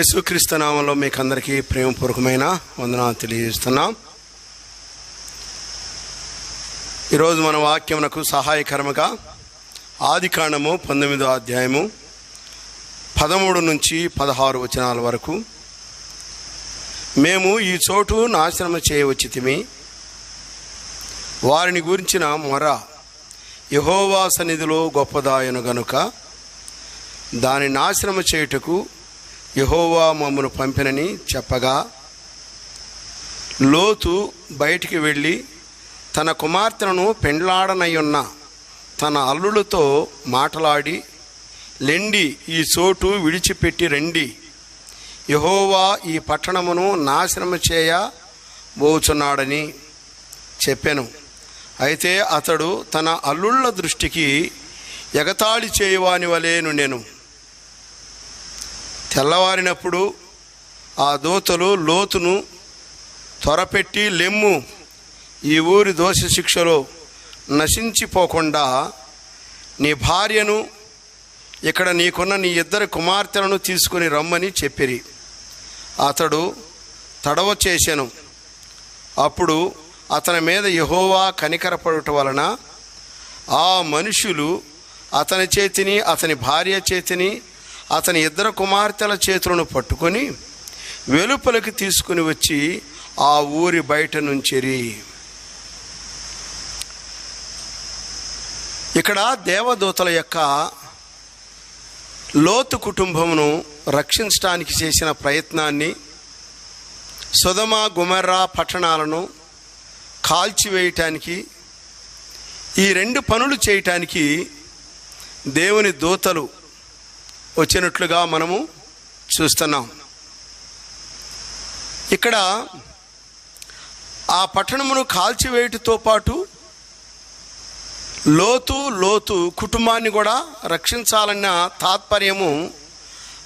యేసుక్రీస్తు నామంలో మీకు అందరికీ ప్రేమపూర్వకమైన వందనాలు తెలియజేస్తున్నాం. ఈరోజు మన వాక్యమునకు సహాయకరముగా ఆది కాండము పంతొమ్మిదో అధ్యాయము పదమూడు నుంచి పదహారు వచనాల వరకు మేము ఈ చోటు నాశనము చేయవచ్చితిమి. వారిని గురించిన మొర యహోవా సన్నిధిలో గొప్పదాయను గనుక దాని నాశనము చేయుటకు యహోవా మమ్మను పంపినని చెప్పగా లోతు బయటికి వెళ్ళి తన కుమార్తెను పెండ్లాడనయ్యున్న తన అల్లులతో మాటలాడి లెండి ఈ చోటు విడిచిపెట్టి రండి. యహోవా ఈ పట్టణమును నాశనము చేయ బోచున్నాడని చెప్పాను. అయితే అతడు తన అల్లుళ్ళ దృష్టికి ఎగతాళి చేయవాని వలె నుండెను. తెల్లవారినప్పుడు ఆ దూతలు లోతును త్వరపెట్టి లెమ్ము ఈ ఊరి దోష శిక్షలో నశించిపోకుండా నీ భార్యను ఇక్కడ నీకున్న నీ ఇద్దరు కుమార్తెలను తీసుకుని రమ్మని చెప్పిరి. అతడు తడవ చేశాను. అప్పుడు అతని మీద యహోవా కనికరపడటం వలన ఆ మనుషులు అతని చేతిని అతని భార్య చేతిని అతని ఇద్దరు కుమార్తెల చేతులను పట్టుకొని వెలుపలికి తీసుకుని వచ్చి ఆ ఊరి బయట నుంచిరి. ఇక్కడ దేవదూతల యొక్క లోతు కుటుంబమును రక్షించడానికి చేసిన ప్రయత్నాన్ని సుధమ గుమర్రా పట్టణాలను కాల్చివేయటానికి ఈ రెండు పనులు చేయటానికి దేవుని దూతలు వచ్చినట్లుగా మనము చూస్తున్నాం. ఇక్కడ ఆ పట్టణమును కాల్చివేయటతో పాటు లోతు లోతు కుటుంబాన్ని కూడా రక్షించాలన్న తాత్పర్యము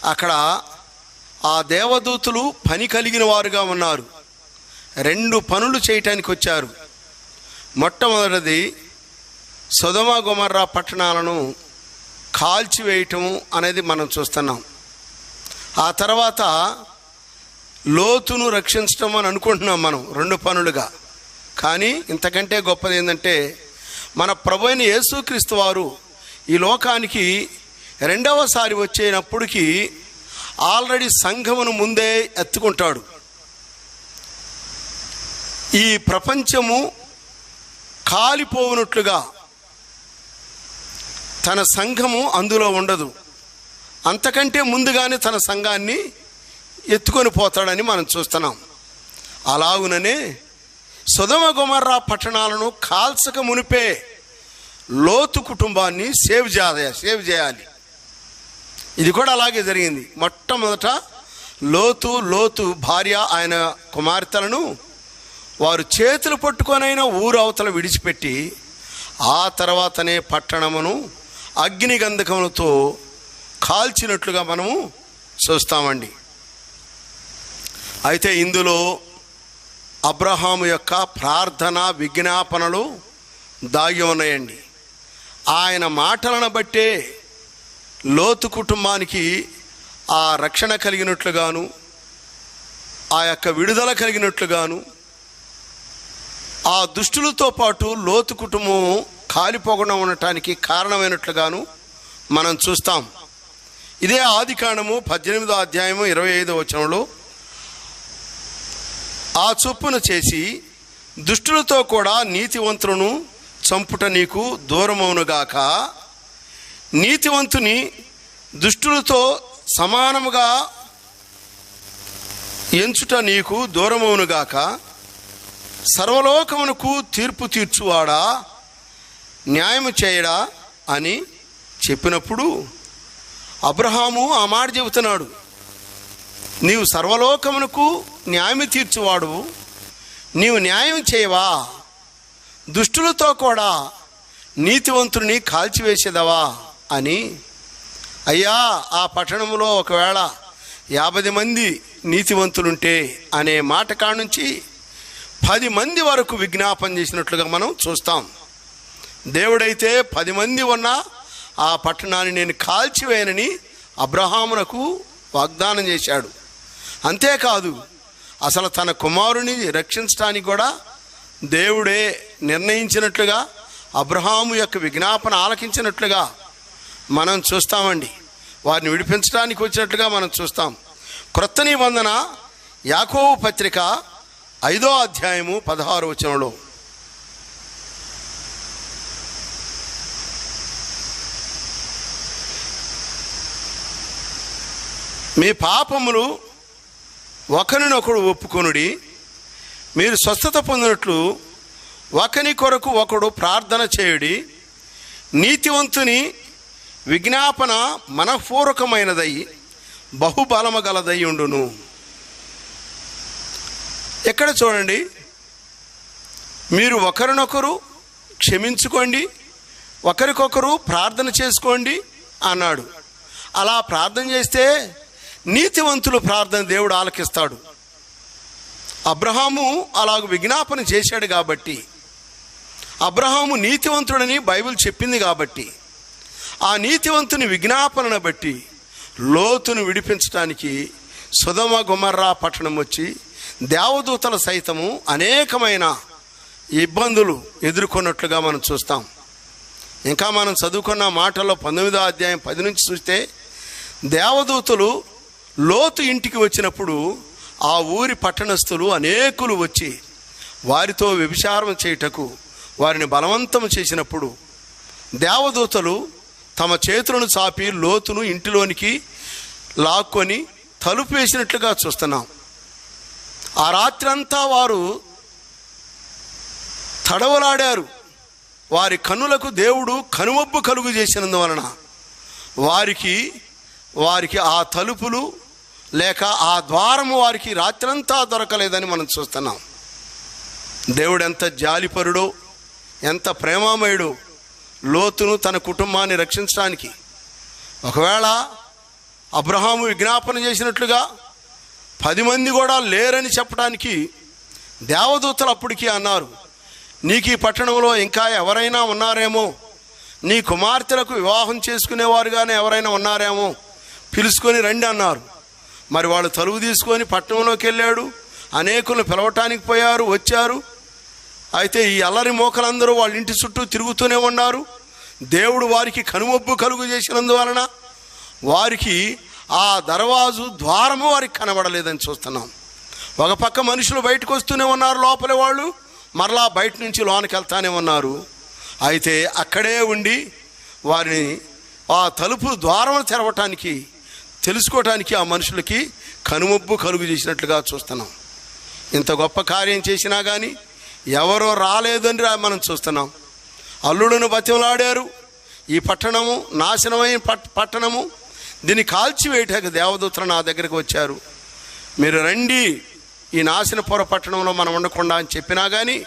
అక్కడ ఆ దేవదూతులు పని కలిగిన వారుగా ఉన్నారు. రెండు పనులు చేయటానికి వచ్చారు. మొట్టమొదటిది సుధమ గుమర్రా పట్టణాలను కాల్చివేయటం అనేది మనం చూస్తున్నాం. ఆ తర్వాత లోతును రక్షించడం అని అనుకుంటున్నాం మనం రెండు పనులుగా. కానీ ఇంతకంటే గొప్పది ఏంటంటే మన ప్రభు అయిన యేసుక్రీస్తు వారు ఈ లోకానికి రెండవసారి వచ్చేటప్పటికి ఆల్రెడీ సంఘమును ముందే ఎత్తుకుంటాడు. ఈ ప్రపంచము కాలిపోవునట్లుగా తన సంఘము అందులో ఉండదు. అంతకంటే ముందుగానే తన సంఘాన్ని ఎత్తుకొని పోతాడని మనం చూస్తున్నాం. అలాగుననే సుధమ గుమర్రా పట్టణాలను కాల్చక మునిపే లోతు కుటుంబాన్ని సేవ్ చేయ సేవ్ చేయాలి. ఇది కూడా అలాగే జరిగింది. మొట్టమొదట లోతు లోతు భార్య ఆయన కుమార్తెలను వారు చేతులు పట్టుకొనైనా ఊరు అవతల విడిచిపెట్టి ఆ తర్వాతనే పట్టణమును అగ్ని గంధకములతో కాల్చినట్లుగా మనము చూస్తామండి. అయితే ఇందులో అబ్రహాము యొక్క ప్రార్థన విజ్ఞాపనలు దాగి ఉన్నాయండి. ఆయన మాటలను బట్టే లోతు కుటుంబానికి ఆ రక్షణ కలిగినట్లుగాను ఆ యొక్క విడుదల కలిగినట్లుగాను ఆ దుష్టులతో పాటు లోతు కుటుంబం కాలిపోకుండా ఉండటానికి కారణమైనట్లుగాను మనం చూస్తాం. ఇదే ఆది కాండము పద్దెనిమిదో అధ్యాయము ఇరవై ఐదో వచనంలో ఆ చొప్పున చేసి దుష్టులతో కూడా నీతివంతులను చంపుట నీకు దూరమవునుగాక నీతివంతుని దుష్టులతో సమానముగా ఎంచుట నీకు దూరమవునుగాక సర్వలోకమునకు తీర్పు తీర్చువాడా? న్యాయము చేయడా అని చెప్పినప్పుడు అబ్రహాము ఆ మాట చెబుతున్నాడు నీవు సర్వలోకమునకు న్యాయం తీర్చువాడు నీవు న్యాయం చేయవా? దుష్టులతో కూడా నీతివంతుని కాల్చివేసేదవా? అని అయ్యా ఆ పట్టణంలో ఒకవేళ యాభై మంది నీతివంతులుంటే అనే మాట కానుంచి పది మంది వరకు విజ్ఞాపన చేసినట్లుగా మనం చూస్తాం. దేవుడైతే పది మంది ఉన్న ఆ పట్టణాన్ని నేను కాల్చివేయనని అబ్రహామునకు వాగ్దానం చేశాడు. అంతేకాదు అసలు తన కుమారుని రక్షించడానికి కూడా దేవుడే నిర్ణయించినట్లుగా అబ్రహాము యొక్క విజ్ఞాపన ఆలకించినట్లుగా మనం చూస్తామండి. వారిని విడిపించడానికి వచ్చినట్లుగా మనం చూస్తాం. క్రొత్త నిబంధన యాకోవు పత్రిక ఐదో అధ్యాయము పదహారు వచనంలో. మీ పాపములు ఒకరినొకడు ఒప్పుకొనుడి. మీరు స్వస్థత పొందినట్లు ఒకని కొరకు ఒకడు ప్రార్థన చేయుడి. నీతివంతుని విజ్ఞాపన మనఃపూర్వకమైనదై బహుబలము గలదై ఉండును. ఎక్కడ చూడండి? మీరు ఒకరినొకరు క్షమించుకోండి ఒకరికొకరు ప్రార్థన చేసుకోండి అన్నాడు. అలా ప్రార్థన చేస్తే నీతివంతులు ప్రార్థన దేవుడు ఆలకిస్తాడు. అబ్రహాము అలాగ విజ్ఞాపన చేశాడు కాబట్టి అబ్రహాము నీతివంతుడని బైబిల్ చెప్పింది కాబట్టి ఆ నీతివంతుని విజ్ఞాపనను బట్టి లోతును విడిపించడానికి సుధమ గుమర్రా పట్టణం వచ్చి దేవదూతల సైతము అనేకమైన ఇబ్బందులు ఎదుర్కొన్నట్లుగా మనం చూస్తాం. ఇంకా మనం చదువుకున్న మాటల్లో పంతొమ్మిదో అధ్యాయం పది నుంచి చూస్తే దేవదూతలు లోతు ఇంటికి వచ్చినప్పుడు ఆ ఊరి పట్టణస్థులు అనేకులు వచ్చి వారితో వ్యభిచారం చేయుటకు వారిని బలవంతం చేసినప్పుడు దేవదూతలు తమ చేతులను చాపి లోతును ఇంటిలోనికి లాక్కొని తలుపు వేసినట్లుగా చూస్తున్నాం. ఆ రాత్రంతా వారు తడవలాడారు. వారి కన్నులకు దేవుడు కనుమబ్బు కలుగు చేసినందువలన వారికి వారికి ఆ తలుపులు లేక ఆ ద్వారము వారికి రాత్రంతా దొరకలేదని మనం చూస్తున్నాం. దేవుడు ఎంత జాలిపరుడో ఎంత ప్రేమామయుడో లోతును తన కుటుంబాన్ని రక్షించడానికి. ఒకవేళ అబ్రహాము విజ్ఞాపన చేసినట్లుగా పది మంది కూడా లేరని చెప్పడానికి దేవదూతలు అప్పటికి అన్నారు నీకు ఈ పట్టణంలో ఇంకా ఎవరైనా ఉన్నారేమో? నీ కుమార్తెలకు వివాహం చేసుకునేవారుగానే ఎవరైనా ఉన్నారేమో? పిలుచుకొని రండి అన్నారు. మరి వాళ్ళు తలువు తీసుకొని పట్టణంలోకి వెళ్ళాడు. అనేకులను పిలవటానికి పోయారు వచ్చారు. అయితే ఈ అల్లరి మోకలందరూ వాళ్ళ ఇంటి చుట్టూ తిరుగుతూనే ఉన్నారు. దేవుడు వారికి కనుమొబ్బు కలుగు చేసినందువలన వారికి ఆ దర్వాజు ద్వారము వారికి కనబడలేదని చూస్తున్నాం. ఒక పక్క మనుషులు బయటకు వస్తూనే ఉన్నారు లోపల వాళ్ళు మరలా బయట నుంచి లోనికి వెళ్తానే ఉన్నారు. అయితే అక్కడే ఉండి వారిని ఆ తలుపు ద్వారం తెరవటానికి తెలుసుకోవటానికి ఆ మనుషులకి కనుమొబ్బు కలుగు చేసినట్లుగా చూస్తున్నాం. ఇంత గొప్ప కార్యం చేసినా కానీ ఎవరో రాలేదని రా- మనం చూస్తున్నాం. అల్లుడును బతిమలాడారు. ఈ పట్టణము నాశనమైన పట్ పట్టణము. దీన్ని కాల్చివేయటానికి దేవదూతలు నా దగ్గరకు వచ్చారు. మీరు రండి. ఈ నాశనపుర పట్టణంలో మనం ఉండకుండా అని చెప్పినా కానీ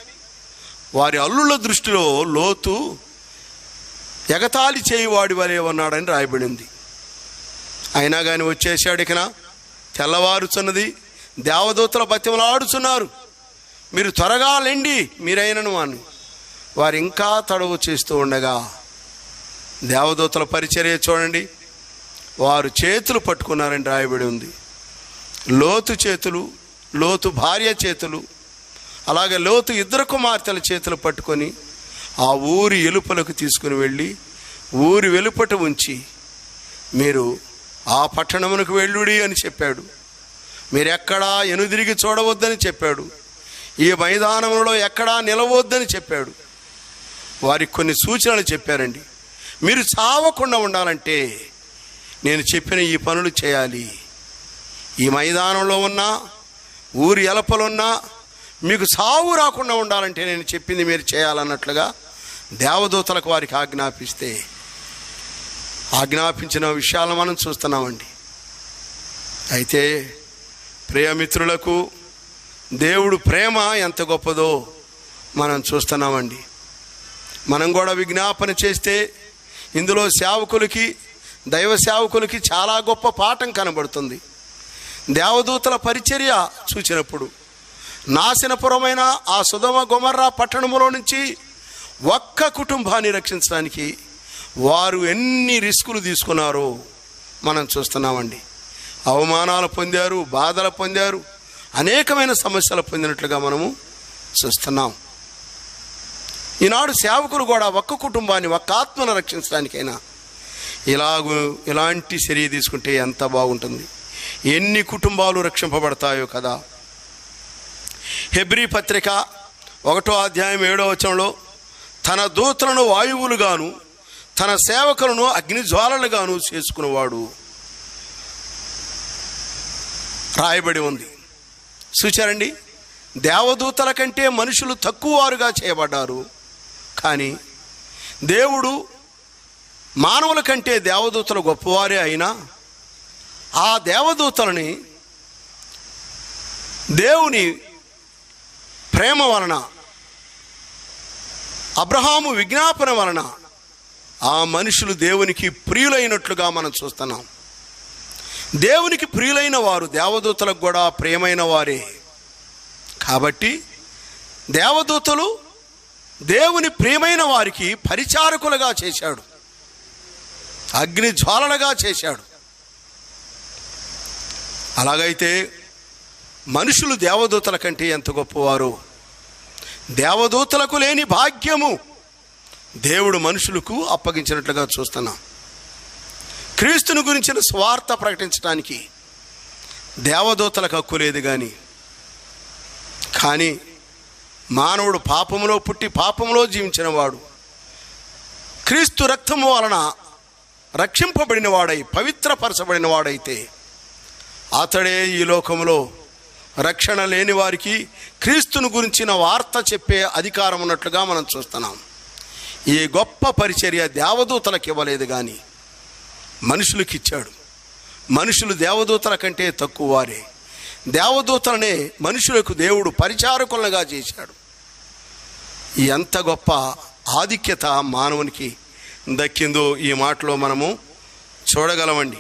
వారి అల్లుళ్ళ దృష్టిలో లోతు ఎగతాళి చేయువాడి వలె ఉన్నాడని రాయబడింది. అయినా కానీ వచ్చేసాడు ఇకన. తెల్లవారుచున్నది. దేవదూతల బతిమలాడుచున్నారు మీరు త్వరగా లెండి మీరైనను అని. వారు ఇంకా తడవు చేస్తూ ఉండగా దేవదూతల పరిచర్య చూడండి. వారు చేతులు పట్టుకున్నారని రాయబడి ఉంది. లోతు చేతులు లోతు భార్య చేతులు అలాగే లోతు ఇద్దరు కుమార్తెల చేతులు పట్టుకొని ఆ ఊరి ఎలుపలకు తీసుకుని వెళ్ళి ఊరి వెలుపట ఉంచి మీరు ఆ పట్టణమునకు వెళ్ళుడి అని చెప్పాడు. మీరెక్కడా ఎనుదిరిగి చూడవద్దని చెప్పాడు. ఈ మైదానంలో ఎక్కడా నిలవద్దని చెప్పాడు. వారికి కొన్ని సూచనలు చెప్పారండి. మీరు చావకుండా ఉండాలంటే నేను చెప్పిన ఈ పనులు చేయాలి. ఈ మైదానంలో ఉన్నా ఊరి ఎలపలున్నా మీకు సావు రాకుండా ఉండాలంటే నేను చెప్పింది మీరు చేయాలన్నట్లుగా దేవదూతలకు వారికి ఆజ్ఞాపిస్తే ఆజ్ఞాపించిన విషయాలను మనం చూస్తున్నామండి. అయితే ప్రియమిత్రులకు దేవుడు ప్రేమ ఎంత గొప్పదో మనం చూస్తున్నామండి. మనం కూడా విజ్ఞాపన చేస్తే ఇందులో సేవకులకి దైవ సేవకులకి చాలా గొప్ప పాఠం కనబడుతుంది. దేవదూతల పరిచర్య చూచినప్పుడు నాశనపురమైన ఆ సుధమ గుమర్రా పట్టణములో నుంచి ఒక్క కుటుంబాన్ని రక్షించడానికి వారు ఎన్ని రిస్కులు తీసుకున్నారో మనం చూస్తున్నామండి. అవమానాలు పొందారు బాధలు పొందారు అనేకమైన సమస్యలు పొందినట్లుగా మనము చూస్తున్నాం. ఈనాడు సేవకులు కూడా ఒక్క కుటుంబాన్ని ఒక్క ఆత్మను రక్షించడానికైనా ఇలాగూ ఇలాంటి చర్య తీసుకుంటే ఎంత బాగుంటుంది. ఎన్ని కుటుంబాలు రక్షింపబడతాయో కదా. హెబ్రీ పత్రిక ఒకటో అధ్యాయం ఏడో వచనంలో తన దూతలను వాయువులుగాను తన సేవకులను అగ్ని జ్వాలలుగాను చేసుకునేవాడు రాయబడి ఉంది. చూచారండి దేవదూతల కంటే మనుషులు తక్కువ వారుగా చేయబడ్డారు. కానీ దేవుడు మానవుల కంటే దేవదూతలు గొప్పవారే అయినా ఆ దేవదూతలని దేవుని ప్రేమ వలన అబ్రహాము విజ్ఞాపన వలన ఆ మనుషులు దేవునికి ప్రియులైనట్లుగా మనం చూస్తున్నాం. దేవునికి ప్రియులైన వారు దేవదూతలకు కూడా ప్రియమైన వారే. కాబట్టి దేవదూతలు దేవుని ప్రియమైన వారికి పరిచారకులుగా చేశాడు. అగ్ని జ్వాలలుగా చేశాడు. అలాగైతే మనుషులు దేవదూతల కంటే ఎంత గొప్పవారు? దేవదూతలకు లేని భాగ్యము. దేవుడు మనుషులకు అప్పగించినట్లుగా చూస్తున్నాం. క్రీస్తుని గురించిన స్వార్థ ప్రకటించడానికి దేవదూతలకు హక్కు లేదు కానీ కానీ మానవుడు పాపములో పుట్టి పాపములో జీవించిన వాడు క్రీస్తు రక్తము వలన రక్షింపబడిన వాడై పవిత్రపరచబడిన వాడైతే అతడే ఈ లోకంలో రక్షణ లేని వారికి క్రీస్తును గురించిన వార్త చెప్పే అధికారం ఉన్నట్లుగా మనం చూస్తున్నాం. ఈ గొప్ప పరిచర్య దేవదూతలకు ఇవ్వలేదు కానీ మనుషులకు ఇచ్చాడు. మనుషులు దేవదూతల కంటే తక్కువ వారే. దేవదూతలనే మనుషులకు దేవుడు పరిచారకులుగా చేశాడు. ఎంత గొప్ప ఆధిక్యత మానవునికి. దక్కిందో ఈ మాటలో మనము చూడగలమండి.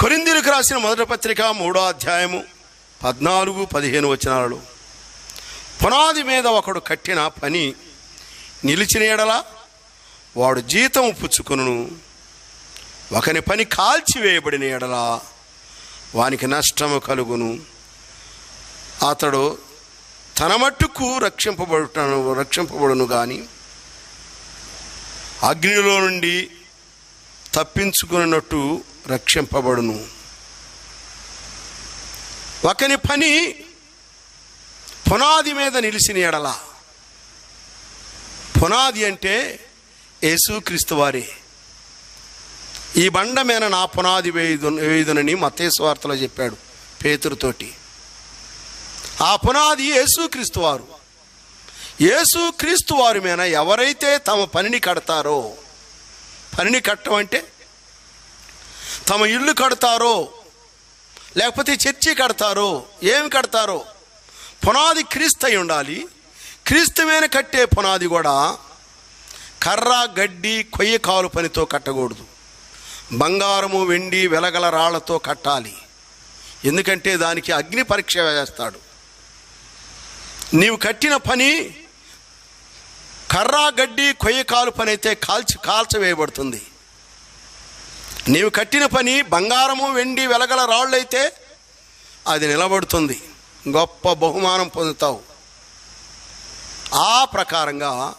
కొరిందీలకు రాసిన మొదటి పత్రిక మూడో అధ్యాయము పద్నాలుగు పదిహేను వచనాలలో పునాది మీద ఒకడు కట్టిన పని నిలిచిన ఎడల వాడు జీతం పుచ్చుకును ఒకని పని కాల్చివేయబడిన ఎడల వానికి నష్టము కలుగును. అతడు తన మట్టుకు రక్షింపబడుటను రక్షింపబడును కానీ అగ్నిలో నుండి తప్పించుకున్నట్టు రక్షింపబడును. ఒకని పని పునాది మీద నిలిచిన ఎడలా పునాది అంటే యేసుక్రీస్తు వారి. ఈ బండ మీద నా పునాది వేయుదు వేయుదునని మతేశ్వార్తలో చెప్పాడు పేతురుతోటి. ఆ పునాది యేసుక్రీస్తు వారు. యేసుక్రీస్తు వారి మీద ఎవరైతే తమ పనిని కడతారో పనిని కట్టమంటే అంటే తమ ఇల్లు కడతారో లేకపోతే చర్చి కడతారో ఏమి కడతారో పునాది క్రీస్తు అయి ఉండాలి. క్రీస్తు కట్టే పునాది కూడా కర్ర గడ్డి కొయ్య కాలు పనితో కట్టకూడదు. బంగారము వెండి వెలగల రాళ్ళతో కట్టాలి. ఎందుకంటే దానికి అగ్ని పరీక్ష వేస్తాడు నీవు కట్టిన పని కర్ర గడ్డి కొయ్య కాలు పని అయితే కాల్చి కాల్చవేయబడుతుంది. నీవు కట్టిన పని బంగారము వెండి వెలగల రాళ్ళైతే అది నిలబడుతుంది. గొప్ప బహుమానం పొందుతావు. ఆ ప్రకారంగా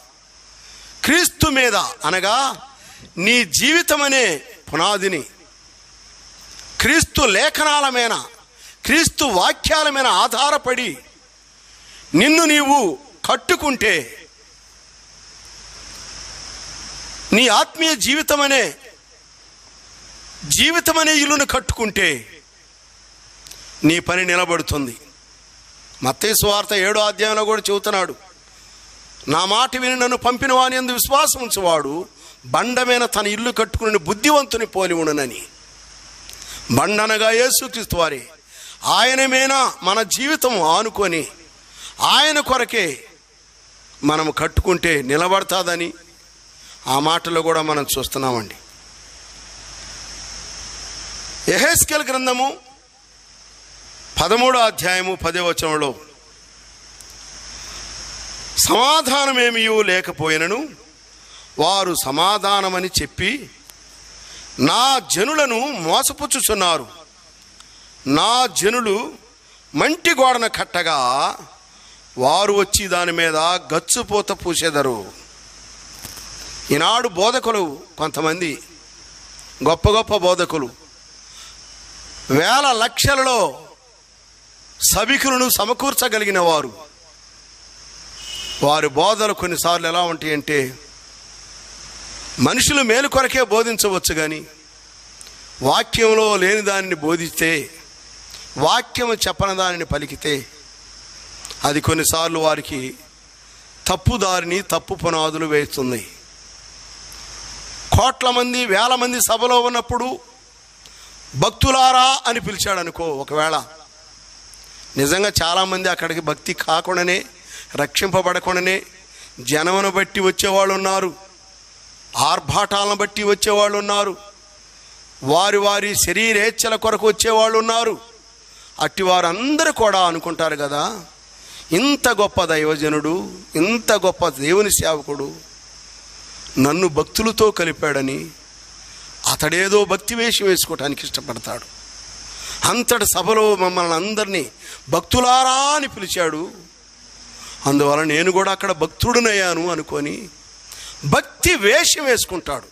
క్రీస్తు మీద అనగా నీ జీవితం అనే పునాదిని క్రీస్తు లేఖనాల మీద క్రీస్తు వాక్యాల మీద ఆధారపడి నిన్ను నీవు కట్టుకుంటే నీ ఆత్మీయ జీవితం అనే జీవితం అనే ఇల్లును కట్టుకుంటే నీ పని నిలబడుతుంది. మత్తేసు వార్త ఏడో అధ్యాయంలో కూడా చెబుతున్నాడు. నా మాట విని నన్ను పంపిన వాని ఎందు విశ్వాసం ఉంచేవాడు. బండమైన తన ఇల్లు కట్టుకుని బుద్ధివంతుని పోలి ఉండునని. బండనగా యేసుక్రీస్తు వారి ఆయనమేనా మన జీవితం ఆనుకొని ఆయన కొరకే మనం కట్టుకుంటే నిలబడతాదని ఆ మాటలో కూడా మనం చూస్తున్నామండి. ఎహెస్కెల్ గ్రంథము పదమూడో అధ్యాయము పదే వచనంలో సమాధానమేమియూ లేకపోయినను వారు సమాధానమని చెప్పి నా జనులను మోసపుచ్చుచున్నారు. నా జనులు మంటి గోడన కట్టగా వారు వచ్చి దాని మీద గచ్చుపోత పూసేదరు. ఈనాడు బోధకులు కొంతమంది గొప్ప గొప్ప బోధకులు వేల లక్షలలో సభికులను సమకూర్చగలిగిన వారు. వారి బోధలు కొన్నిసార్లు ఎలా ఉంటాయి అంటే మనుషులు మేలు కొరకే బోధించవచ్చు కానీ వాక్యంలో లేని దానిని బోధిస్తే వాక్యం చెప్పని దానిని పలికితే అది కొన్నిసార్లు వారికి తప్పు దారిని తప్పు పునాదులు వేస్తుంది. కోట్ల మంది వేల మంది సభలో ఉన్నప్పుడు భక్తులారా అని పిలిచాడనుకో ఒకవేళ నిజంగా చాలామంది అక్కడికి భక్తి కాకుండానే రక్షింపబడకుండానే జనమును బట్టి వచ్చేవాళ్ళు ఉన్నారు ఆర్భాటాలను బట్టి వచ్చేవాళ్ళు ఉన్నారు వారి వారి శరీరేచ్ఛల కొరకు వచ్చేవాళ్ళు ఉన్నారు అట్టి వారందరూ కూడా అనుకుంటారు కదా ఇంత గొప్ప దైవజనుడు ఇంత గొప్ప దేవుని సేవకుడు నన్ను భక్తులతో కలిపాడని అతడేదో భక్తి వేషం వేసుకోవటానికి ఇష్టపడతాడు. అంతటి సభలో మమ్మల్ని అందరినీ భక్తులారా అని పిలిచాడు. అందువల్ల నేను కూడా అక్కడ భక్తుడినయ్యాను అనుకొని భక్తి వేషం వేసుకుంటాడు.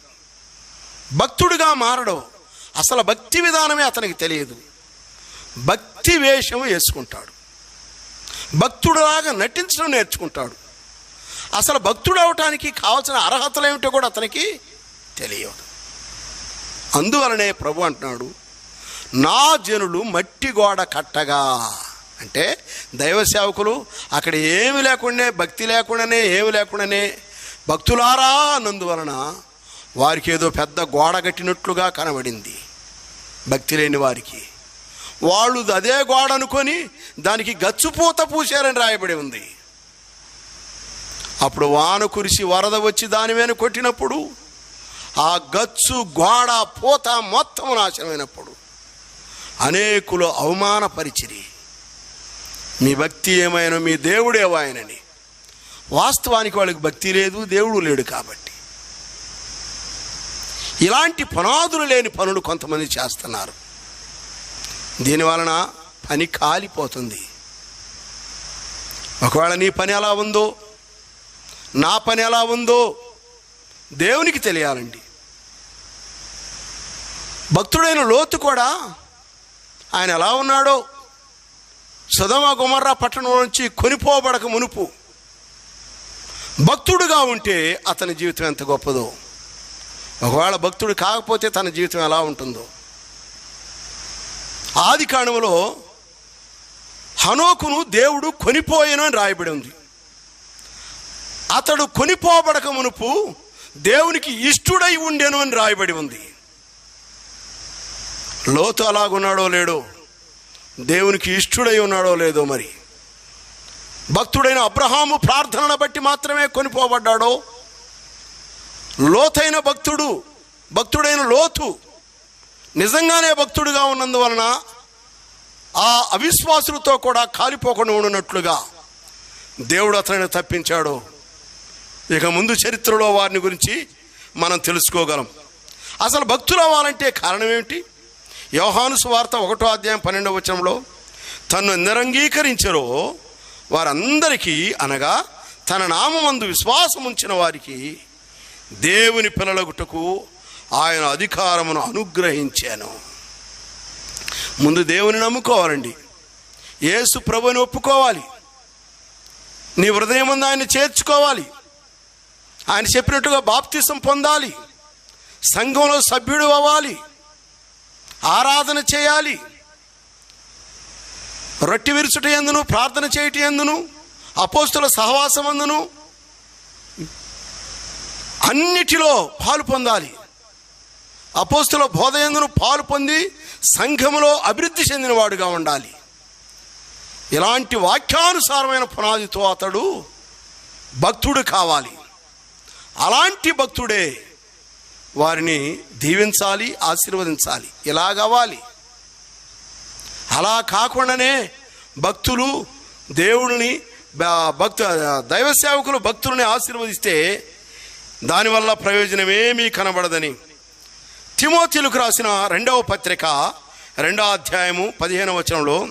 భక్తుడిగా మారడం. అసలు భక్తి విధానమే అతనికి తెలియదు. భక్తి వేషం వేసుకుంటాడు. భక్తుడిలాగా నటించడం నేర్చుకుంటాడు. అసలు భక్తుడు అవటానికి కావాల్సిన అర్హతలు ఏమిటో కూడా అతనికి తెలియదు. అందువలనే ప్రభు అంటున్నాడు నా జనులు మట్టి గోడ కట్టగా అంటే దైవ సేవకులు అక్కడ ఏమి లేకుండానే భక్తి లేకుండానే ఏమి లేకుండానే భక్తులారా అన్నందువలన వారికి ఏదో పెద్ద గోడ కట్టినట్లుగా కనబడింది. భక్తి లేని వారికి. వాళ్ళు అదే గోడ అనుకొని దానికి గచ్చుపూత పూశారని రాయబడి ఉంది. అప్పుడు వాన కురిసి వరద వచ్చి దాని మీద కొట్టినప్పుడు ఆ గచ్చు గోడ పూత మొత్తం నాశనమైనప్పుడు అనేకులు అవమానపరిచిరి. మీ భక్తి ఏమైనా మీ దేవుడేవాయనని వాస్తవానికి వాళ్ళకి భక్తి లేదు దేవుడు లేడు కాబట్టి. ఇలాంటి పునాదులు లేని పనులు కొంతమంది చేస్తున్నారు. దీని వలన పని కాలిపోతుంది. ఒకవేళ నీ పని ఎలా ఉందో నా పని ఎలా ఉందో దేవునికి తెలియాలండి. భక్తుడైన లోతు కూడా ఆయన ఎలా ఉన్నాడో సుధమ గుమర్రా పట్టణం నుంచి కొనిపోబడక మునుపు భక్తుడుగా ఉంటే అతని జీవితం ఎంత గొప్పదో. ఒకవేళ భక్తుడు కాకపోతే తన జీవితం ఎలా ఉంటుందో. ఆది కాండములో హనోకును దేవుడు కొనిపోయాను అని రాయబడి ఉంది. అతడు కొనిపోబడక మునుపు దేవునికి ఇష్టుడై ఉండేను అని రాయబడి ఉంది. లోతు అలాగున్నాడో లేడో దేవునికి ఇష్టుడై ఉన్నాడో లేదో మరి. భక్తుడైన అబ్రహాము ప్రార్థనను బట్టి మాత్రమే కొనిపోబడ్డాడో. లోతైన భక్తుడు భక్తుడైన లోతు నిజంగానే భక్తుడుగా ఉన్నందువలన ఆ అవిశ్వాసులతో కూడా కాలిపోకుండా ఉన్నట్లుగా దేవుడు అతనిని తప్పించాడు. ఇక ముందు చరిత్రలో వారిని గురించి మనం తెలుసుకోగలం. అసలు భక్తులు అవ్వాలంటే కారణం ఏమిటి? యోహాను సువార్త ఒకటో అధ్యాయం పన్నెండవ వచనంలో తను నిరంగీకరించరో వారందరికీ అనగా తన నామందు విశ్వాసం ఉంచిన వారికి దేవుని పిల్లలగుటకు ఆయన అధికారమును అనుగ్రహించాను. ముందు దేవుని నమ్ముకోవాలండి. యేసు ప్రభుని ఒప్పుకోవాలి. నీ హృదయం ముందు ఆయన చేర్చుకోవాలి. ఆయన చెప్పినట్టుగా బాప్తిసం పొందాలి. సంఘంలో సభ్యుడు అవ్వాలి. ఆరాధన చేయాలి. రొట్టె విరుచుట ఎందును? ప్రార్థన చేయట ఎందును? అపోస్తుల సహవాసం అందును? అన్నిటిలో పాలు పొందాలి. అపోస్తుల బోధ ఎందును? పాలు పొంది సంఘములో అభివృద్ధి చెందినవాడుగా ఉండాలి. ఇలాంటి వాక్యానుసారమైన పునాదితో అతడు భక్తుడు కావాలి. అలాంటి భక్తుడే వారిని దీవించాలి ఆశీర్వదించాలి. ఇలా కావాలి అలా కాకుండానే భక్తులు దేవుడిని భక్తు దైవ సేవకులు భక్తులని ఆశీర్వదిస్తే దానివల్ల ప్రయోజనమేమీ కనబడదని. తిమోతిలకు రాసిన రెండవ పత్రిక రెండవ అధ్యాయము పదిహేనవ వచనంలో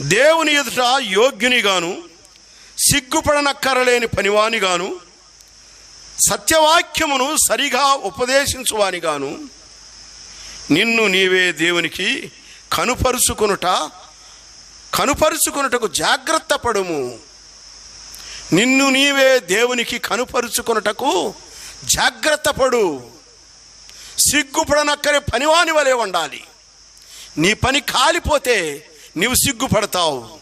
దేవుని ఎదుట యోగ్యునిగాను సిగ్గుపడనక్కరలేని పనివానిగాను సత్యవాక్యమును సరిగా ఉపదేశించువానిగాను నిన్ను నీవే దేవునికి కనుపరుచుకొనుట కనుపరుచుకొనుటకు జాగ్రత్త పడుము. నిన్ను నీవే దేవునికి కనుపరుచుకొనుటకు జాగ్రత్త పడు. సిగ్గుపడనక్కరే పనివాని వలె ఉండాలి. నీ పని కాలిపోతే నీవు సిగ్గుపడతావు.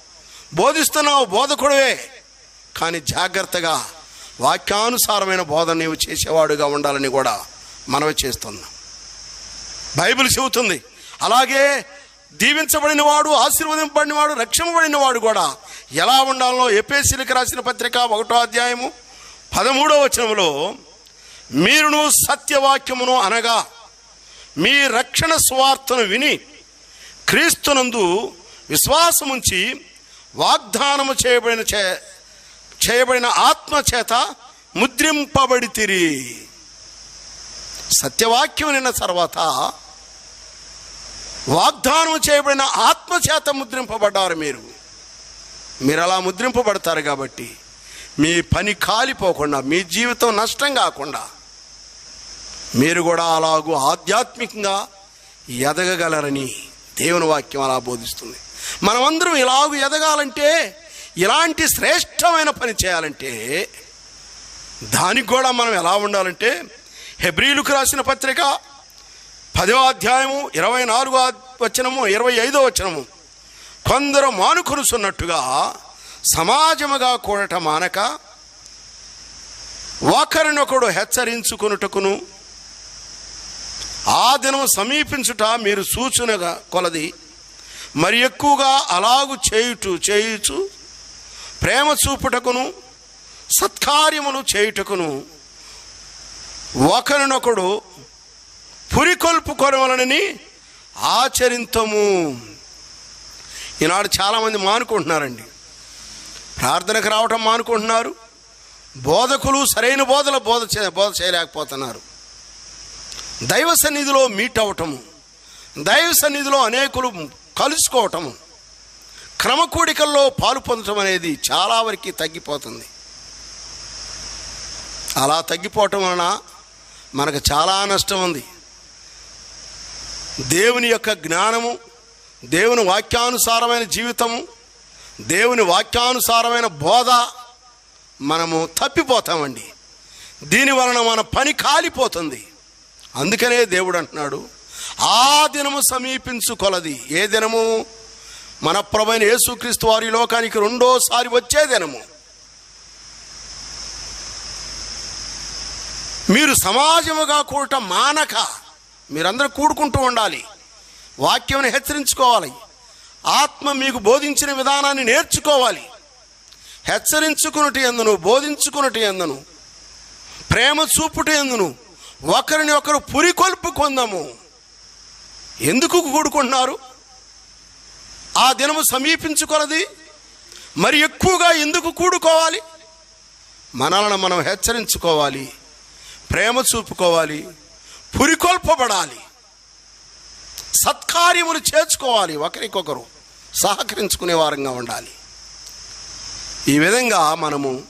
బోధిస్తున్నావు బోధకుడవే కానీ జాగ్రత్తగా వాక్యానుసారమైన బోధన నీవు చేసేవాడుగా ఉండాలని కూడా మనవి చేస్తున్నాం. బైబిల్ చెబుతుంది. అలాగే దీవించబడిన వాడు ఆశీర్వదింపబడిన వాడు రక్షింపబడిన వాడు కూడా ఎలా ఉండాలో ఎపేసీలకు రాసిన పత్రిక ఒకటో అధ్యాయము పదమూడో వచనంలో మీరును సత్యవాక్యమును అనగా మీ రక్షణ స్వార్థను విని క్రీస్తునందు విశ్వాసముంచి వాగ్దానము చేయబడిన చే చేయబడిన ఆత్మ చేత ముద్రింపబడితిరి. సత్యవాక్యం నిన్న తర్వాత వాగ్దానం చేయబడిన ఆత్మ చేత ముద్రింపబడ్డారు మీరు. మీరు అలా ముద్రింపబడతారు కాబట్టి మీ పని కాలిపోకుండా మీ జీవితం నష్టం కాకుండా మీరు కూడా అలాగూ ఆధ్యాత్మికంగా ఎదగగలరని దేవుని వాక్యం అలా బోధిస్తుంది. మనమందరం ఇలాగూ ఎదగాలంటే ఇలాంటి శ్రేష్టమైన పని చేయాలంటే దానికి కూడా మనం ఎలా ఉండాలంటే హెబ్రిలకు రాసిన పత్రిక పదో అధ్యాయము ఇరవై నాలుగో వచనము ఇరవై ఐదో వచనము. కొందరు మానుకొనుసున్నట్టుగా సమాజముగా కూడట మానక ఒకరినొకడు హెచ్చరించుకొనుటకును ఆ దినం సమీపించుట మీరు సూచనగా కొలది మరి ఎక్కువగా అలాగు చేయుచు చేయుచు ప్రేమ చూపుటకును సత్కార్యములు చేయుటకును ఒకరినొకడు పురికొల్పుకొనవలనని ఆచరింతము. ఈనాడు చాలామంది మానుకుంటున్నారండి. ప్రార్థనకు రావటం మానుకుంటున్నారు. బోధకులు సరైన బోధల బోధ చే బోధ చేయలేకపోతున్నారు. దైవ సన్నిధిలో మీట్ అవటము దైవ సన్నిధిలో అనేకులు కలుసుకోవటము క్రమకూడికల్లో పాలు పొందటం అనేది చాలా వరకు తగ్గిపోతుంది. అలా తగ్గిపోవటం వలన మనకు చాలా నష్టం ఉంది. దేవుని యొక్క జ్ఞానము దేవుని వాక్యానుసారమైన జీవితము దేవుని వాక్యానుసారమైన బోధ మనము తప్పిపోతామండి. దీని వలన మన పని కాలిపోతుంది. అందుకనే దేవుడు అంటున్నాడు ఆ దినము సమీపించు కొలది ఏ దినము? మన ప్రభైన యేసుక్రీస్తు వారి లోకానికి రెండోసారి వచ్చే దినము మీరు సమాజముగా కూడటం మానక మీరందరూ కూడుకుంటూ ఉండాలి. వాక్యం హెచ్చరించుకోవాలి. ఆత్మ మీకు బోధించిన విధానాన్ని నేర్చుకోవాలి. హెచ్చరించుకున్నటి ఎందును బోధించుకున్నటి ఎందును ప్రేమ చూపుట ఎందును ఒకరిని ఒకరు పురికొల్పు కొందాము. ఎందుకు కూడుకుంటున్నారు? ఆ దినము సమీపించుకొలది. మరి ఎక్కువగా ఎందుకు కూడుకోవాలి? మనలను మనం హెచ్చరించుకోవాలి. ప్రేమ చూపుకోవాలి. పురికొల్పబడాలి. సత్కార్యములు చేర్చుకోవాలి. ఒకరికొకరు సహకరించుకునే వారంగా ఉండాలి. ఈ విధంగా మనము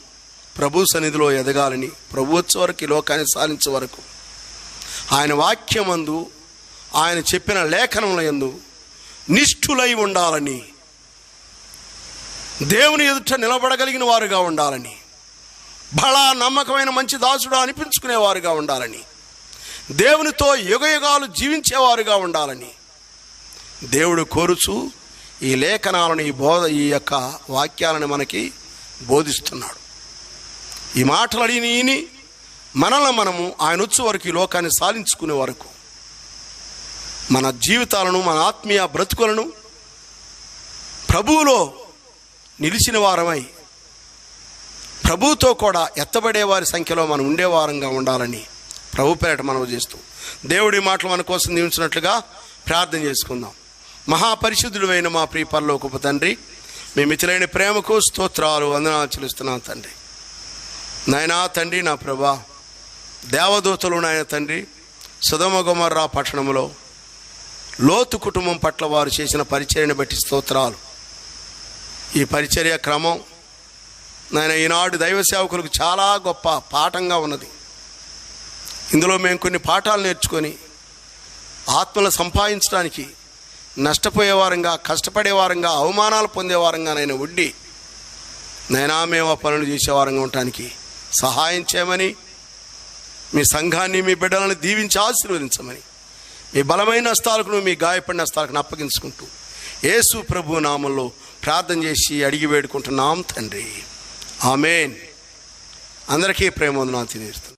ప్రభు సన్నిధిలో ఎదగాలని ప్రభు వచ్చే వరకు ఈ లోకాన్ని సాధించే వరకు ఆయన వాక్యమందు ఆయన చెప్పిన లేఖనముల యందు నిష్ఠులై ఉండాలని దేవుని ఎదుట నిలబడగలిగిన వారుగా ఉండాలని బలా నమ్మకమైన మంచి దాసుడు అనిపించుకునేవారుగా ఉండాలని దేవునితో యుగయుగాలు జీవించేవారుగా ఉండాలని దేవుడు కోరుచు ఈ లేఖనాలను ఈ బోధ ఈ యొక్క వాక్యాలను మనకి బోధిస్తున్నాడు. ఈ మాటలు అడిగిని మనల్ని మనము ఆయన వచ్చే వరకు ఈ లోకాన్ని సాధించుకునే వరకు మన జీవితాలను మన ఆత్మీయ బ్రతుకులను ప్రభువులో నిలిచిన వారమై ప్రభువుతో కూడా ఎత్తబడే వారి సంఖ్యలో మనం ఉండేవారంగా ఉండాలని ప్రభు పేరట మనం చేస్తూ దేవుడి మాటలు మన కోసం దీవించినట్లుగా ప్రార్థన చేసుకుందాం. మహాపరిశుద్ధుడు అయిన మా ప్రియ పరలోకపు తండ్రి మీ మితిలైన ప్రేమకు స్తోత్రాలు వందనాలు చెల్లిస్తున్నాం తండ్రి. నాయనా తండ్రి నా ప్రభా దేవదూతలు నాయన తండ్రి సుధమగుమర్రా పట్టణంలో లోతు కుటుంబం పట్ల వారు చేసిన పరిచర్యను బట్టి స్తోత్రాలు. ఈ పరిచర్య క్రమం నాయన ఈనాడు దైవ సేవకులకు చాలా గొప్ప పాఠంగా ఉన్నది. ఇందులో మేము కొన్ని పాఠాలు నేర్చుకొని ఆత్మలు సంపాదించడానికి నష్టపోయే వారంగా కష్టపడే వారంగా అవమానాలు పొందే వారంగా నేను ఉండి నైనా మేము ఆ పనులు చేసే వారంగా ఉండటానికి సహాయం చేయమని మీ సంఘాన్ని మీ బిడ్డలను దీవించి ఆశీర్వదించమని మీ బలమైన హస్తాలకు మీ గాయపడిన స్థాలకు అప్పగించుకుంటూ యేసు ప్రభు నామంలో ప్రార్థన చేసి అడిగి వేడుకుంటున్నాం తండ్రి. ఆమెన్. అందరికీ ప్రేమ నా తినేస్తాను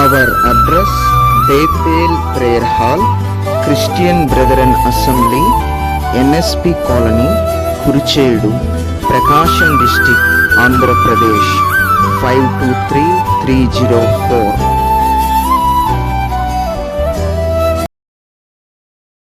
Our address పేపేల్ prayer hall Christian brother and assembly NSP colony Kurichedu Prakasam district Andhra Pradesh five two three three zero four